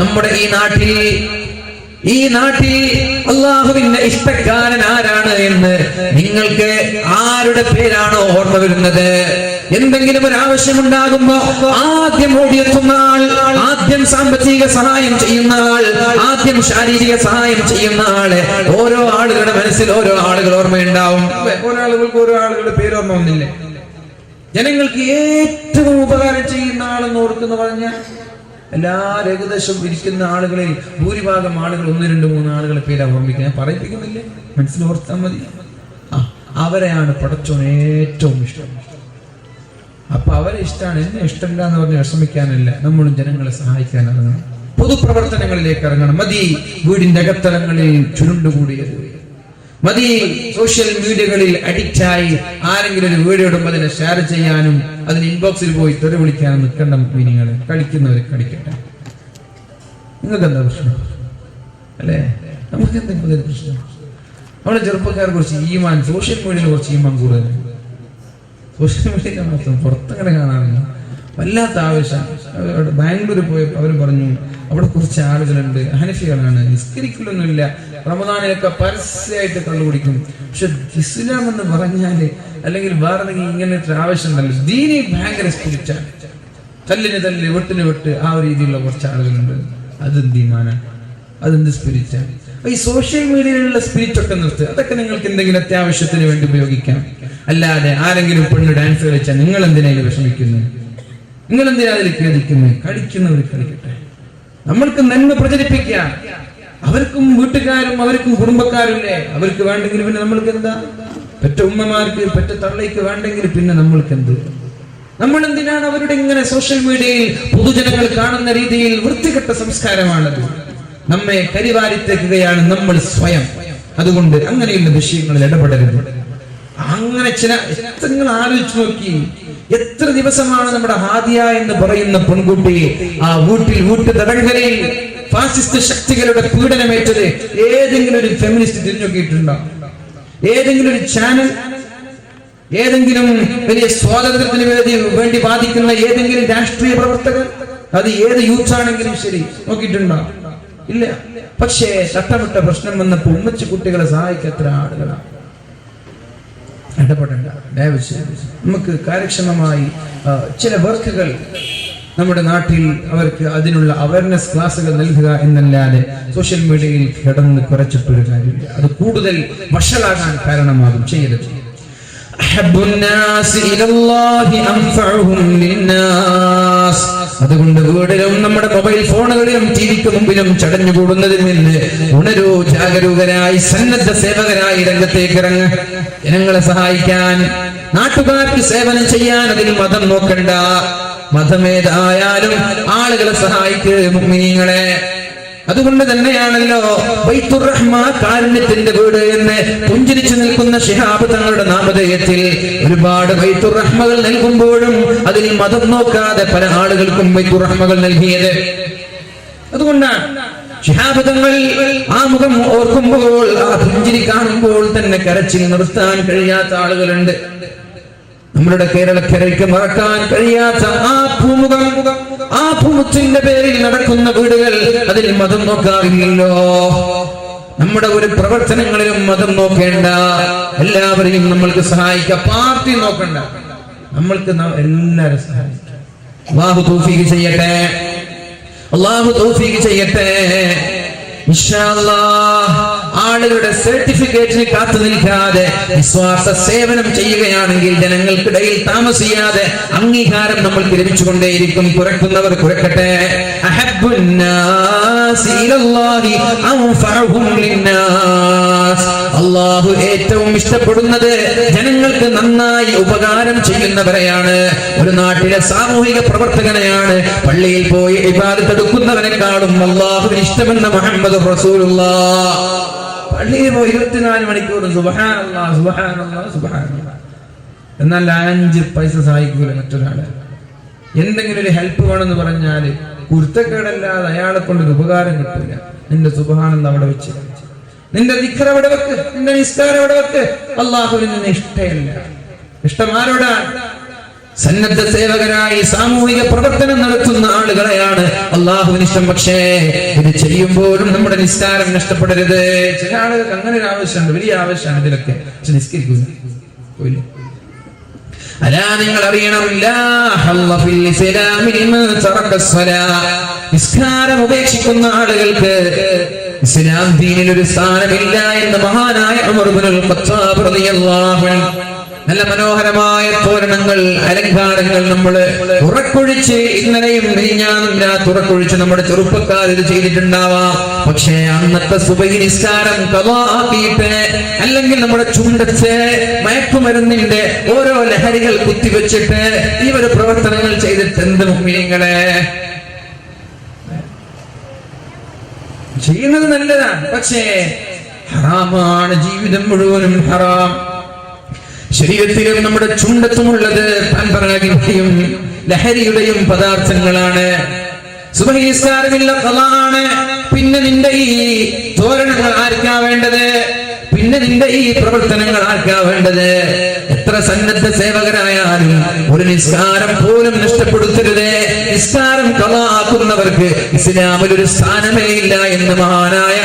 നമ്മുടെ ഈ നാട്ടിൽ ഈ നാട്ടിൽ അള്ളാഹുവിന്റെ ഇഷ്ടക്കാരൻ ആരാണ് എന്ന് നിങ്ങൾക്ക് ആരുടെ പേരാണോ ഓർമ്മ വരുന്നത്? എന്തെങ്കിലും ഒരു ആവശ്യമുണ്ടാകുമ്പോ ആദ്യം ഓടിയെത്തുന്ന ആൾ ആദ്യം സാമ്പത്തിക സഹായം ചെയ്യുന്ന ആൾ ആദ്യം ശാരീരിക സഹായം ചെയ്യുന്ന ആൾ. ഓരോ ആളുകളുടെ മനസ്സിൽ ഓരോ ആളുകൾ ഓർമ്മയുണ്ടാവും. ഓരോ ആളുകൾക്ക് ഓരോ ആളുകളുടെ പേര് ഓർമ്മ ഒന്നില്ലേ ജനങ്ങൾക്ക് ഏറ്റവും ഉപകാരം ചെയ്യുന്ന ആളെന്ന് ഓർക്കുന്ന പറഞ്ഞാൽ എല്ലാ ഏകദേശം ഇരിക്കുന്ന ആളുകളിൽ ഭൂരിഭാഗം ആളുകൾ ഒന്ന് രണ്ട് മൂന്ന് ആളുകളെ പേര് ഓർമ്മിക്കുക ഞാൻ പറയിപ്പിക്കുന്നില്ലേ? മനസ്സിൽ ഓർത്താൽ മതി. ആ അവരെയാണ് പടച്ചോൻ ഏറ്റവും ഇഷ്ടം. അപ്പൊ അവരെ ഇഷ്ടമാണ് എന്നെ ഇഷ്ടമില്ല എന്ന് പറഞ്ഞ് വിഷമിക്കാനല്ല. നമ്മളും ജനങ്ങളെ സഹായിക്കാൻ ഇറങ്ങണം. പൊതുപ്രവർത്തനങ്ങളിലേക്ക് ഇറങ്ങണം. മതി വീടിന്റെ അകത്തലങ്ങളിൽ ചുരുണ്ടുകൂടിയത്. മതി സോഷ്യൽ മീഡിയകളിൽ അഡിക്റ്റായി ആരെങ്കിലും ഒരു വീഡിയോ ഇടുമ്പോൾ അതിനെ ഷെയർ ചെയ്യാനും അതിന് ഇൻബോക്സിൽ പോയി തെറി വിളിക്കാനും നിൽക്കേണ്ട മീനിങ്ങൾ കളിക്കുന്നവർ കളിക്കട്ടെ നിങ്ങൾക്ക് എന്താ പ്രശ്നം? അല്ലേ? നമുക്ക് എന്തെങ്കിലും പ്രശ്നം? നമ്മുടെ ചെറുപ്പക്കാരെ കുറിച്ച് ഈമാൻ സോഷ്യൽ മീഡിയയിൽ കുറച്ച് ഈമാൻ കൂടുതൽ സോഷ്യൽ മീഡിയയിൽ മാത്രം പുറത്തങ്ങനെ കാണാറില്ല. വല്ലാത്ത ആവശ്യം ബാംഗ്ലൂർ പോയി അവർ പറഞ്ഞു അവിടെ കുറച്ച് ആളുകളുണ്ട്. ഹനഫികളാണ് നിസ്കരിക്കലൊന്നുമില്ല. റമദാനിലൊക്കെ പരസ്യമായിട്ട് കള്ളു കുടിക്കും. പക്ഷെ ഇസ്ലാം എന്ന് പറഞ്ഞാൽ അല്ലെങ്കിൽ വേറെ എന്തെങ്കിലും ഇങ്ങനെ ആവശ്യം ഉണ്ടല്ലോ ദീനി ഭയങ്കര സ്പിരിറ്റാണ് തല്ലിന് തല്ല് വെട്ടിന് വെട്ട് ആ രീതിയിലുള്ള കുറച്ച് ആളുകളുണ്ട്. അതെന്ത് ഈമാനാണ് അതെന്ത് സ്പിരിറ്റാണ് ഈ സോഷ്യൽ മീഡിയയിലുള്ള സ്പിരിറ്റ് ഒക്കെ നിർത്തുക അതൊക്കെ നിങ്ങൾക്ക് എന്തെങ്കിലും അത്യാവശ്യത്തിന് വേണ്ടി ഉപയോഗിക്കാം. അല്ലാതെ ആരെങ്കിലും പെണ്ണ് ഡാൻസ് കളിച്ചാൽ നിങ്ങൾ എന്തിനായാലും വിഷമിക്കുന്നു? നിങ്ങൾ എന്തിനാ അതിൽ ഖേദിക്കുന്നത് കളിക്കുന്നവർ കളിക്കട്ടെ. നമ്മൾക്ക് നന്മ പ്രചരിപ്പിക്കാം. അവർക്കും വീട്ടുകാരും അവർക്കും കുടുംബക്കാരില്ലേ? അവർക്ക് വേണ്ടെങ്കിൽ പിന്നെ നമ്മൾക്ക് എന്താ പെറ്റ ഉമ്മമാർക്ക് പെറ്റ തള്ളയ്ക്ക് വേണ്ടെങ്കിൽ പിന്നെ നമ്മൾക്ക് എന്ത് നമ്മൾ എന്തിനാണ് അവരുടെ ഇങ്ങനെ സോഷ്യൽ മീഡിയയിൽ പൊതുജനങ്ങൾ കാണുന്ന രീതിയിൽ വൃത്തികെട്ട സംസ്കാരമാണത്? നമ്മെ കരിവാരിത്തേക്കുകയാണ് നമ്മൾ സ്വയം. അതുകൊണ്ട് അങ്ങനെയുള്ള വിഷയങ്ങളിൽ ഇടപെടരുത്. അങ്ങനെ ചില നിങ്ങൾ ആലോചിച്ചു നോക്കി. എത്ര ദിവസമാണ് നമ്മുടെ ഹാദിയ എന്ന് പറയുന്ന പെൺകുട്ടി ആ വീട്ടിൽ വീട്ടു തടങ്കലിൽ ഫാസിസ്റ്റ് ശക്തികളുടെ പീഡനമേറ്റത് ഏതെങ്കിലും ഒരു ഫെമിനിസ്റ്റ് തിരിഞ്ഞു നോക്കിയിട്ടുണ്ടോ ഏതെങ്കിലും ഒരു ചാനൽ ഏതെങ്കിലും വലിയ സ്വാതന്ത്ര്യത്തിന് വേണ്ടി വേണ്ടി ബാധിക്കുന്ന ഏതെങ്കിലും രാഷ്ട്രീയ പ്രവർത്തകർ? അത് ഏത് യൂത്ത് ആണെങ്കിലും ശരി നോക്കിയിട്ടുണ്ടോ? ഇല്ല. പക്ഷേ ചട്ടമിട്ട പ്രശ്നം വന്നപ്പോൾ ഉമ്മച്ചു കുട്ടികളെ സഹായിക്കാത്ര ആളുകളാണ്? ഇടപെടേണ്ട ദയവച്ച് നമുക്ക് കാര്യക്ഷമമായി ചില വർക്കുകൾ നമ്മുടെ നാട്ടിൽ അവർക്ക് അതിനുള്ള അവയർനെസ് ക്ലാസ്സുകൾ നൽകുക എന്നല്ലാതെ സോഷ്യൽ മീഡിയയിൽ കിടന്ന് കുറച്ചിട്ടൊരു കാര്യമില്ല. അത് കൂടുതൽ വഷളാകാൻ കാരണമാകും. ചെയ്യരുത്. أحب الناس إلى الله أنفعهم للناس അതുകൊണ്ട് വീടിലും നമ്മുടെ മൊബൈൽ ഫോണുകളിലും ടി വിക്ക് മുമ്പിലും ചടഞ്ഞുകൂടുന്നതിൽ നിന്ന് ഉണരൂ ജാഗരൂകരായി സന്നദ്ധ സേവകരായി രംഗത്തേക്ക് ഇറങ്ങ ജനങ്ങളെ സഹായിക്കാൻ നാട്ടുകാർക്ക് സേവനം ചെയ്യാൻ അതിൽ മതം നോക്കണ്ട മതമേതായാലും ആളുകളെ സഹായിക്ക് മുഗ്മിനീങ്ങളെ അതുകൊണ്ട് തന്നെയാണല്ലോ കാരുണ്യത്തിന്റെ വീട് എന്ന് പുഞ്ചിരിച്ചു നിൽക്കുന്ന ഷിഹാബ് തങ്ങളുടെ നാമധേയത്തിൽ ഒരുപാട് വൈത്തുറഹ്മകൾ നൽകുമ്പോഴും അതിൽ മതം നോക്കാതെ പല ആളുകൾക്കും വൈത്തുറഹ്മകൾ നൽകിയത്. അതുകൊണ്ടാണ് ഷിഹാബ് തങ്ങൾ ആ മുഖം ഓർക്കുമ്പോൾ ആ പുഞ്ചിരി കാണുമ്പോൾ തന്നെ കരച്ചിൽ നിർത്താൻ കഴിയാത്ത ആളുകളുണ്ട്. നമ്മളുടെ കേരളക്കരയ്ക്ക് മറക്കാൻ കഴിയാത്ത ആ ഭൂമുഖം ആ ഭൂമുഖത്തിന്റെ പേരിൽ നടക്കുന്ന വീടുകൾ അതിൽ മതം നോക്കാറില്ലല്ലോ. നമ്മുടെ ഒരു പ്രവർത്തനങ്ങളിലും മതം നോക്കേണ്ട. എല്ലാവരെയും നമ്മൾക്ക് സഹായിക്കാം പാർട്ടി നോക്കണ്ട. നമ്മൾക്ക് എല്ലാവരും സഹായിക്കാം. തൗഫീഖ് ചെയ്യട്ടെ. അള്ളാഹു തൗഫീഖ് ചെയ്യട്ടെ. ഇൻഷാ ആളുകളുടെ സർട്ടിഫിക്കറ്റിന് കാത്തു നിൽക്കാതെ വിശ്വാസ സേവനം ചെയ്യുകയാണെങ്കിൽ ജനങ്ങൾക്കിടയിൽ താമസിയാതെ അംഗീകാരം നമ്മൾ ലഭിച്ചുകൊണ്ടേയിരിക്കും കുറയ്ക്കുന്നവർ ലിന്നാസ്. അള്ളാഹു ഏറ്റവും ഇഷ്ടപ്പെടുന്നത് ജനങ്ങൾക്ക് നന്നായി ഉപകാരം ചെയ്യുന്നവരെയാണ്. ഒരു നാട്ടിലെ സാമൂഹിക പ്രവർത്തകനെയാണ്. പള്ളിയിൽ പോയി ഇബാദത്ത് എടുക്കുന്നവനെക്കാളും അള്ളാഹുവിന് ഇഷ്ടമെന്ന മുഹമ്മദ് റസൂലുള്ള. പള്ളിയിൽ പോയി ഇരുപത്തിനാല് മണിക്കൂർ. എന്നാൽ അഞ്ച് പൈസ സഹായിക്കൂല മറ്റൊരാളെ. എന്തെങ്കിലും ഒരു ഹെൽപ്പ് വേണമെന്ന് പറഞ്ഞാൽ കുരുത്തക്കേടല്ലാതെ അയാളെ കൊണ്ട് ഒരു ഉപകാരം കിട്ടില്ല നിന്റെ സുബഹാനന്ദ അവിടെ വെച്ച്. നിന്റെ ദിക്കർ അവിടെ വെക്ക്. നിന്റെ നിസ്കാരം അവിടെ വെക്ക്. അള്ളാഹുവിന് നിന്നെ ഇഷ്ടമല്ല ഇഷ്ടം ആരോടാണ് സന്നദ്ധ സേവകരായി സാമൂഹിക പ്രവർത്തനം നടത്തുന്ന ആളുകളെയാണ് അള്ളാഹുവിന് ഇഷ്ടം. പക്ഷേ ഇത് ചെയ്യുമ്പോഴും നമ്മുടെ നിസ്കാരം നഷ്ടപ്പെടരുത്. ചില ആളുകൾക്ക് അങ്ങനെ ഒരു ആവശ്യമുണ്ട് വലിയ ആവശ്യമാണ് ഇതിലൊക്കെ. പക്ഷെ നിസ്കരിക്കുന്നു പോയില്ലേ. അലാ നിങ്ങൾ അറിയണം നിസ്കാരം ഉപേക്ഷിക്കുന്ന ആളുകൾക്ക് ഇസ്ലാം ദീനിൽ ഒരു സ്ഥാനമില്ല എന്ന് മഹാനായ ഉമർ ഖത്താബ് റളിയല്ലാഹു നല്ല മനോഹരമായ തോരണങ്ങൾ അലങ്കാരങ്ങൾ നമ്മൾ ഉറക്കൊഴിച്ച് ഇന്നലെയും മിനിഞ്ഞാന്നും രാത്രി ഉറക്കൊഴിച്ച് നമ്മുടെ ചെറുപ്പക്കാർ ഇത് ചെയ്തിട്ടുണ്ടാവാം. പക്ഷേ അന്നത്തെ സുബൈ നിസ്കാരം കവാക്കിയിട്ട് അല്ലെങ്കിൽ നമ്മുടെ ചുണ്ടച്ച് മയക്കുമരുന്നിന്റെ ഓരോ ലഹരികൾ കുത്തിവെച്ചിട്ട് ഈ ഒരു പ്രവർത്തനങ്ങൾ ചെയ്തിട്ട് എന്ത് മുമ്മിനിങ്ങളെ ചെയ്യുന്നത് നല്ലതാണ്. പക്ഷേ ഹറാമാണ് ജീവിതം മുഴുവനും ഹറാം. ശരീരത്തിലും നമ്മുടെ ചുണ്ടത്തുമുള്ളത് പാൻപറാഗിന്റെയും ലഹരിയുടെയും പദാർത്ഥങ്ങളാണ്. സുബഹിസ്കാരമില്ല കളാണ് പിന്നെ നിന്റെ ഈ തോരണങ്ങൾ ആർക്കാ വേണ്ടത്? പിന്നെ നിന്റെ ഈ പ്രവർത്തനങ്ങൾ ആർക്കാ വേണ്ടത്? എത്ര സന്നദ്ധ സേവകരായാലും ഒരു നിസ്കാരം പോലും നഷ്ടപ്പെടുത്തരുത്. നിസ്കാരം കളാക്കുന്നവർക്ക് ഇസ്ലാമിൽ ഒരു സ്ഥാനമേ ഇല്ല എന്ന് മഹാനായ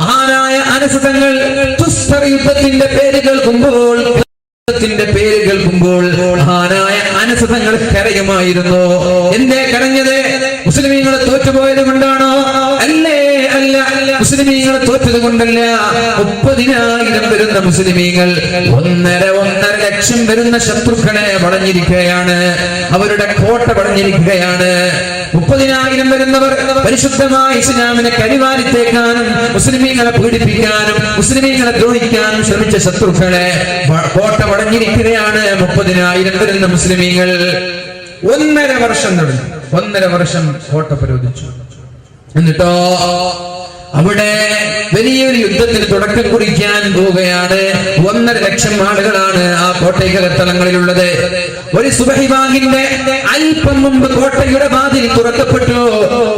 മഹാനായ അനസുതങ്ങൾ യുദ്ധത്തിന്റെ പേര് കേൾക്കുമ്പോൾ യുദ്ധത്തിന്റെ പേര് കേൾക്കുമ്പോൾ മഹാനായ അനസുതങ്ങൾ കരയുമായിരുന്നു. എന്തേ കരഞ്ഞത് മുസ്ലിമീങ്ങൾ തോറ്റുപോയത് കൊണ്ടാണോ? അല്ല? മുസ്ലിമീങ്ങൾ തോറ്റത് കൊണ്ടല്ല മുപ്പതിനായിരം വരുന്ന മുസ്ലിമീങ്ങൾ ഒന്നര ഒന്നര ലക്ഷം വരുന്ന ശത്രുക്കളെ വളഞ്ഞിരിക്കുകയാണ്. അവരുടെ കോട്ട വളഞ്ഞിരിക്കുകയാണ്. മുപ്പതിനായിരം വരുന്നവർ പരിശുദ്ധമായ ഇസ്ലാമിനെ കരിവാരിത്തേക്കാനും മുസ്ലിമീങ്ങളെ പീഡിപ്പിക്കാനും മുസ്ലിമീങ്ങളെ ദ്രോഹിക്കാനും ശ്രമിച്ച ശത്രുക്കളെ കോട്ട വളഞ്ഞിരിക്കുകയാണ്. മുപ്പതിനായിരം വരുന്ന മുസ്ലിമീങ്ങൾ ഒന്നര വർഷം നടന്നു. ഒന്നര വർഷം കോട്ട പരിശോധിച്ചു എന്നിട്ടോ അവിടെ വലിയൊരു യുദ്ധത്തിന് തുടക്കം കുറിക്കാൻ പോവുകയാണ്. ഒന്നര ലക്ഷം ആളുകളാണ് ആ കോട്ടയ്ക്കകത്തലങ്ങളിലുള്ളത് ഒരു സുബഹിബാഗിന്റെ അല്പം മുമ്പ് കോട്ടയുടെ വാതിൽ തുറക്കപ്പെട്ടു.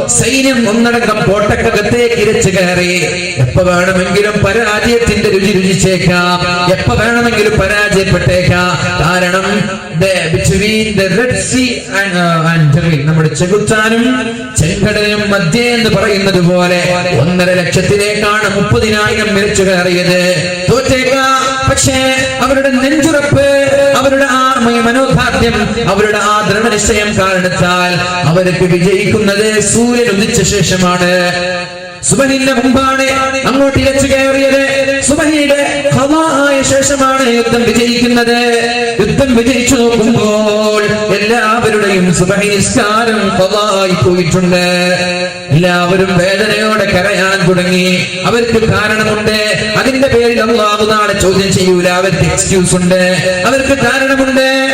സൈന്യം ഒന്നടങ്കം കോട്ടക്കകത്തേക്ക് ഇരച്ചു കയറി. എപ്പ വേണമെങ്കിലും പരാജയത്തിന്റെ രുചി രുചിച്ചേക്കാം. എപ്പ വേണമെങ്കിലും പരാജയപ്പെട്ടേക്കാം. കാരണം the- between the Red and, uh, നമ്മുടെ ചെകുത്താനും ചെങ്കടലും മധ്യേ എന്ന് പറയുന്നത് പോലെ ഒന്നര ലക്ഷത്തിലേക്കാണ് മുപ്പതിനായിരം മരിച്ചു കയറിയത് പക്ഷേ അവരുടെ നെഞ്ചുറപ്പ് അവരുടെ ആ മനോധാർഢ്യം അവരുടെ ആ ദൃഢനിശ്ചയം കാരണത്താൽ അവർക്ക് വിജയിക്കുന്നത് സൂര്യൻ ഉദിച്ച ശേഷമാണ്. സുബഹിന്റെ മുമ്പാണ് അങ്ങോട്ട് ഇരച്ചു കയറിയത്. സുബഹിയുടെ ഹവായ ശേഷമാണ് യുദ്ധം വിജയിക്കുന്നത്. യുദ്ധം വിജയിച്ചു നോക്കുമ്പോൾ എല്ലാവരുടെയും സുബഹി നിസ്കാരം ഖദാ പോയിട്ടുണ്ട്. എല്ലാവരും വേദനയോടെ കരയാൻ തുടങ്ങി. അവർക്ക് കാരണമുണ്ട്. അതിന്റെ പേരിൽ അള്ളാഹു നാളെ ചോദ്യം ചെയ്യൂല. അവർക്ക് എക്സ്ക്യൂസ് ഉണ്ട്. അവർക്ക് കാരണമുണ്ട്.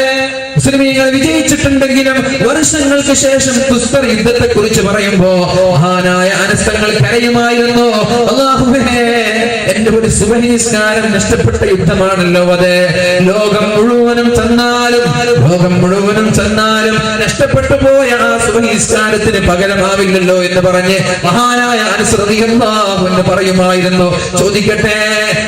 മുസ്ലിമീങ്ങൾ വിജയിച്ചിട്ടുണ്ടെങ്കിലും വർഷങ്ങൾക്ക് ശേഷം പുസ്തർ യുദ്ധത്തെ കുറിച്ച് പറയുമ്പോ മഹാനായ അനസ്തങ്ങൾ കരയുമായിരുന്നു. അള്ളാഹുവേ എന്റെ ഒരു സുബഹിസ്കാരം നഷ്ടപ്പെട്ട യുദ്ധമാണല്ലോ അത്. ലോകം മുഴുവനും തന്നാലും ലോകം മുഴുവനും തന്നാലും നഷ്ടപ്പെട്ടു പോയ ആ സുബഹിസ്കാരത്തിന് പകരമാവില്ലല്ലോ എന്ന് പറഞ്ഞ് മഹാനായ അനുസൃതിയല്ലാഹു എന്ന് പറയുമായിരുന്നു. ചോദിക്കട്ടെ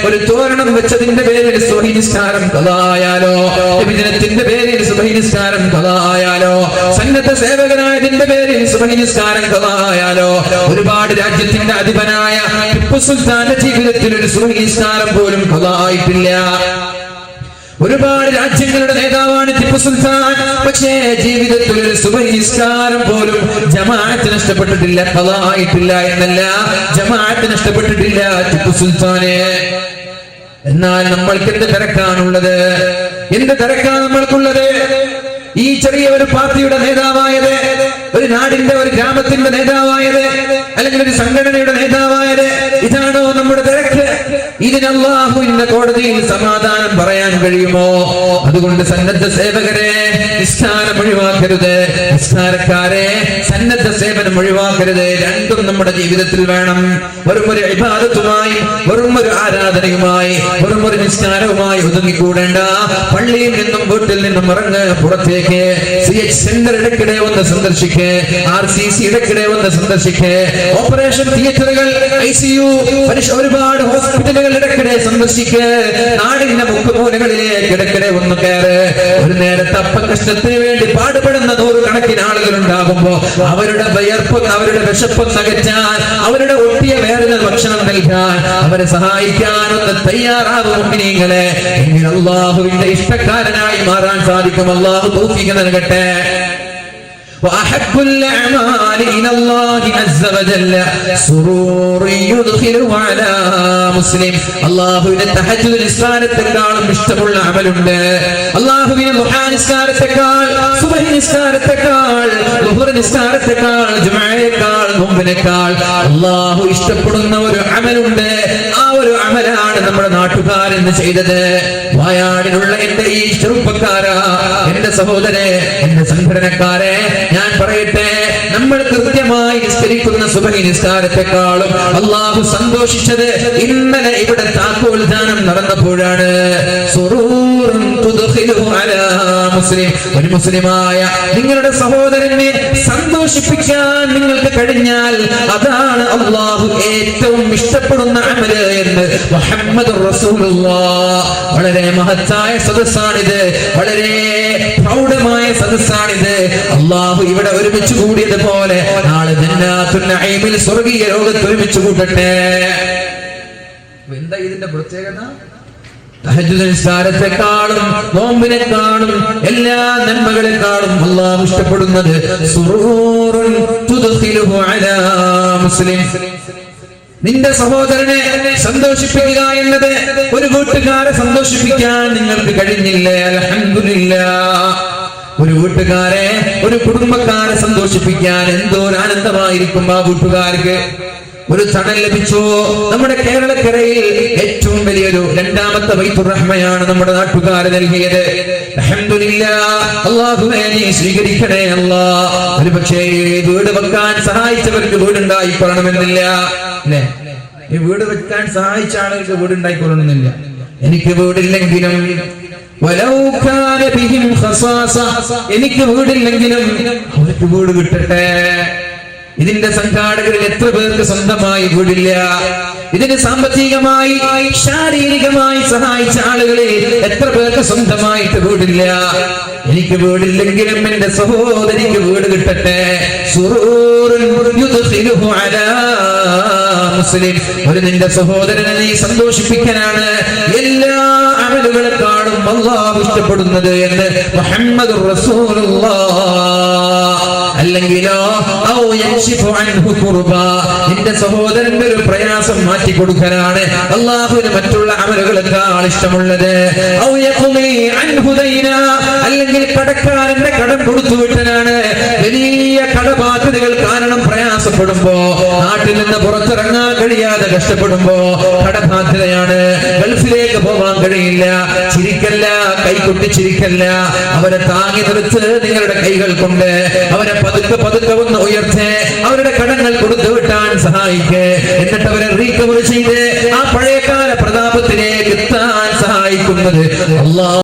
ഒരു തോരണം വെച്ചതിന്റെ പേരിൽ സുബഹിസ്കാരം കഥായാലോ വിഭജനത്തിന്റെ പേരിൽ സുബഹിസ്കാരം കഥായാലോ സന്നദ്ധ സേവകനായതിന്റെ പേരിൽ സുബഹിസ്കാരം കഥായാലോ ഒരുപാട് രാജ്യത്തിന്റെ അധിപനായ ടിപ്പു സുൽത്താന്റെ ജീവിതത്തിൽ ഒരു സുബഹിസ്കാരം പോലും കഥായിട്ടില്ല ഒരുപാട് രാജ്യങ്ങളുടെ നേതാവാണ് ടിപ്പു സുൽത്താൻ. പക്ഷേ ജീവിതത്തിൽ ഒരു സുബഹിസ്കാരം പോലും ജമാഅത്ത് നഷ്ടപ്പെട്ടിട്ടില്ല കഥായിട്ടില്ല എന്നല്ല. ജമാഅത്ത് നഷ്ടപ്പെട്ടിട്ടില്ല ടിപ്പു സുൽത്താനെ. എന്നാൽ നമ്മൾക്ക് എന്ത് തിരക്കാണുള്ളത്? എന്ത് തിരക്കാണ് നമ്മൾക്കുള്ളത്? ഈ ചെറിയ ഒരു പാർട്ടിയുടെ നേതാവായത് ഒരു നാടിന്റെ ഒരു ഗ്രാമത്തിന്റെ നേതാവായത് അല്ലെങ്കിൽ ഒരു സംഘടനയുടെ നേതാവായത് ഇതാണോ നമ്മുടെ തിരക്ക്? ഇതിന് കോടതിയിൽ സമാധാനം പറയാൻ കഴിയുമോ? അതുകൊണ്ട് സന്നദ്ധ സേവകരെ നിസ്കാരം ഒഴിവാക്കരുത്. നിസ്കാരക്കാരെ സന്നദ്ധ സേവനം ഒഴിവാക്കരുത്. രണ്ടും നമ്മുടെ ജീവിതത്തിൽ വേണം. വെറും ഒരു അഭിഭാഗത്തുമായി വെറും ഒരു ആരാധനയുമായി വെറും ഒരു നിസ്കാരവുമായി ഒതുങ്ങിക്കൂടേണ്ട. പള്ളിയിൽ നിന്നും വീട്ടിൽ നിന്നും ഇറങ്ങ് പുറത്തേക്ക്. സി എച്ച് സെന്റർ ഇടയ്ക്കിടെ ഒന്ന് ആർ സി സി ഇടയ്ക്കിടെ ഒന്ന് സന്ദർശിക്ക്. ഓപ്പറേഷൻ തിയേറ്ററുകൾ ഐ സി യു ഒരുപാട് ഹോസ്പിറ്റലുകൾ ഇടക്കിടെ സന്ദർശിക്ക്. നാടിന്റെ മുക്കുമൂലകളിലേക്ക് ഇടക്കിടെ ഒന്ന് കയറ്. ഒരു നേരത്തെ അപ്പകഷ്ടത്തിന് വേണ്ടി പാടുപെടുന്ന നൂറുകണക്കിന് ആളുകൾ ഉണ്ടാകുമ്പോ അവരുടെ വയർപ്പ് അവരുടെ വിശപ്പ് നകറ്റാൻ അവരുടെ ഒട്ടിയ വേദന ഭക്ഷണം നൽകാൻ അവരെ സഹായിക്കാനൊന്ന് തയ്യാറാകും മുമ്പിനീങ്ങളെ എങ്കിൽ അള്ളാഹുവിന്റെ ഇഷ്ടക്കാരനായി മാറാൻ സാധിക്കും. അള്ളാഹു തൗഫീഖ് നൽകട്ടെ. وأحب الأعمال إلى الله عز وجل سرور يدخل على مسلم അള്ളാഹുവിന്റെ തഹജ്ജുദ് നിസ്കാരത്തെക്കാളും ഇഷ്ടമുള്ള അമലുണ്ട് അള്ളാഹുവിന്റെ ദുഹാ നിസ്കാരത്തെക്കാൾ സുബഹി നിസ്കാരത്തെക്കാൾ ളുഹുർ നിസ്കാരത്തെക്കാൾ ജുമഅയേക്കാൾ നോമ്പിനേക്കാൾ അള്ളാഹു ഇഷ്ടപ്പെടുന്ന ഒരു അമലുണ്ട് ആ ഒരു അമലാണ് നമ്മുടെ നാട്ടുകാരെന്ന് ചെയ്തത് വയനാടിനുള്ള എന്റെ ഈ ചെറുപ്പക്കാരാ എന്റെ സഹോദരെ എന്റെ സംഘടനക്കാരെ ഞാൻ പറയട്ടെ നമ്മൾ കൃത്യമായി നിസ്കരിക്കുന്ന സുബഹി നിസ്കാരത്തെക്കാളും അള്ളാഹു സന്തോഷിച്ചത് ഇന്നലെ ഇവിടെ താക്കോൽദാനം നടന്നപ്പോഴാണ്. അലാ ഒരു മുസ്ലിമായ നിങ്ങളുടെ സഹോദരനെ സന്തോഷിപ്പിക്കാൻ നിങ്ങൾക്ക് കഴിഞ്ഞാൽ അതാണ് അള്ളാഹു ഏറ്റവും ഇഷ്ടപ്പെടുന്ന അമൽ എന്ന് മുഹമ്മദ് വളരെ മഹത്തായ സദസ്സാണിത് വളരെ പ്രൗഢമായ സദസ്സാണിത്. അള്ളാഹു ഇവിടെ ഒരുമിച്ച് കൂടിയത് പോലെ നാളെ സ്വർഗീയ ലോകത്ത് ഒരുമിച്ച് കൂട്ടട്ടെ. എന്താ ഇതിന്റെ പ്രത്യേകത? നിസ്കാരത്തെക്കാളും കാണും എല്ലാ നന്മകളെക്കാളും അള്ളാഹു ഇഷ്ടപ്പെടുന്നത് മുസ്ലിം. നിന്റെ സഹോദരനെ സന്തോഷിപ്പിക്കുക എന്നത് ഒരു വീട്ടുകാരെ സന്തോഷിപ്പിക്കാൻ നിങ്ങൾക്ക് കഴിഞ്ഞില്ലേ? അൽഹംദുലില്ലാ ഒരു വീട്ടുകാരെ ഒരു കുടുംബക്കാരെ സന്തോഷിപ്പിക്കാൻ എന്തോ ആനന്ദമായിരിക്കും ആ വീട്ടുകാർക്ക് ഒരു തണൽ ലഭിച്ചു. നമ്മുടെ കേരളക്കരയിൽ ഏറ്റവും വലിയൊരു രണ്ടാമത്തെ വൈത്തുറഹ്മയാണ് നമ്മുടെ നാട്ടുകാർ നൽകിയത്. നീ സ്വീകരിക്കണേ അല്ലാ. ഒരു പക്ഷേ വീട് വെക്കാൻ സഹായിച്ചവർക്ക് വീടുണ്ടായി കൊള്ളണമെന്നില്ല അല്ലേ? ഈ വീട് വെക്കാൻ സഹായിച്ച ആളുകൾക്ക് വീടുണ്ടായി കൊള്ളണമെന്നില്ല എനിക്ക് വീടില്ലെങ്കിലും. എനിക്ക് വീടില്ലെങ്കിലും അവർക്ക് വീട് കിട്ടട്ടെ. ഇതിന്റെ സംഘാടകരിൽ എത്ര പേർക്ക് സ്വന്തമായി വീടില്ല? ഇതിന് സാമ്പത്തികമായി ശാരീരികമായി സഹായിച്ച ആളുകളെ എത്ര പേർക്ക് സ്വന്തമായിട്ട് വീടില്ല? എനിക്ക് വീടില്ലെങ്കിലും എന്റെ സഹോദരിക്ക് വീട് കിട്ടട്ടെ. മുസ്ലിം. ഒരു നിന്റെ സഹോദരനെ നീ സന്തോഷിപ്പിക്കാനാണ് എല്ലാ അമലുകളെക്കാളും അള്ളാഹു ഇഷ്ടപ്പെടുന്നത് എന്ന് മുഹമ്മദ് കുർബ. നിന്റെ സഹോദരന്റെ ഒരു പ്രയാസം മാറ്റി കൊടുക്കലാണ് അള്ളാഹുവിന് മറ്റുള്ള അമലുകളെക്കാൾ ഇഷ്ടമുള്ളത്? അല്ലെങ്കിൽ കടക്കാരന്റെ കടം കൊടുത്തു വിട്ടനാണ് വലിയ കടബാധ്യതകൾ കാരണം പ്രയാസപ്പെടുമ്പോ നാട്ടിൽ നിന്ന് പുറത്തിറങ്ങാൻ കഴിയാതെ കഷ്ടപ്പെടുമ്പോ കടബാധ്യതയാണ്. ഗൾഫിലേക്ക് പോകാൻ കഴിയില്ല. ചിരിക്കല്ല കൈകൊട്ടി ചിരിക്കല്ല അവരെ താങ്ങി നിർത്ത് നിങ്ങളുടെ കൈകൾ കൊണ്ട് അവരെ പതുക്കെ പതുക്കെ ഒന്ന് ഉയർത്ത്. അവരുടെ കടങ്ങൾ കൊടുത്തു വിട്ടാൻ സഹായിക്കേ. എന്നിട്ട് അവരെ റീകവർ ചെയ്ത്. ആ പഴയകാല പ്രതാപത്തിലേക്ക് എത്താൻ സഹായിക്കുന്നത് അള്ളാഹ്